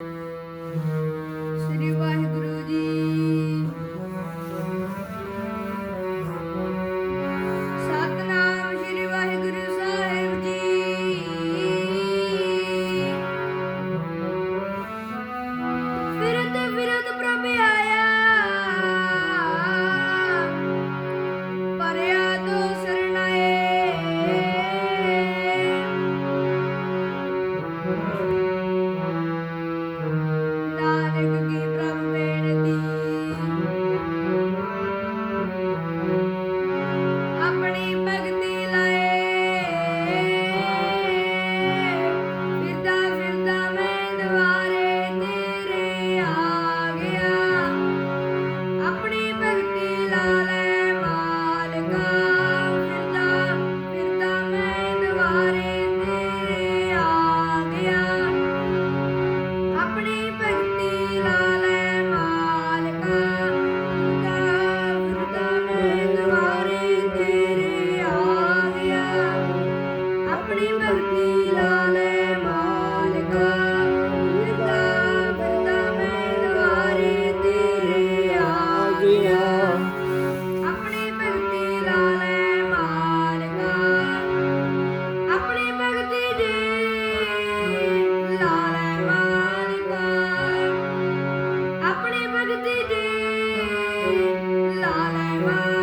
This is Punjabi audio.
ਸ੍ਰੀ ਵਾਹਿਗੁਰੂ ਜੀ। ਸਤਨਾਮ ਸ੍ਰੀ ਵਾਹਿਗੁਰੂ ਸਾਹਿਬ ਜੀ। ਫਿਰਤ ਫਿਰਤ ਪ੍ਰਭ ਆਇਆ। ਪਰਿਆ ਦੋ ਸਰਣਾਏ Bye.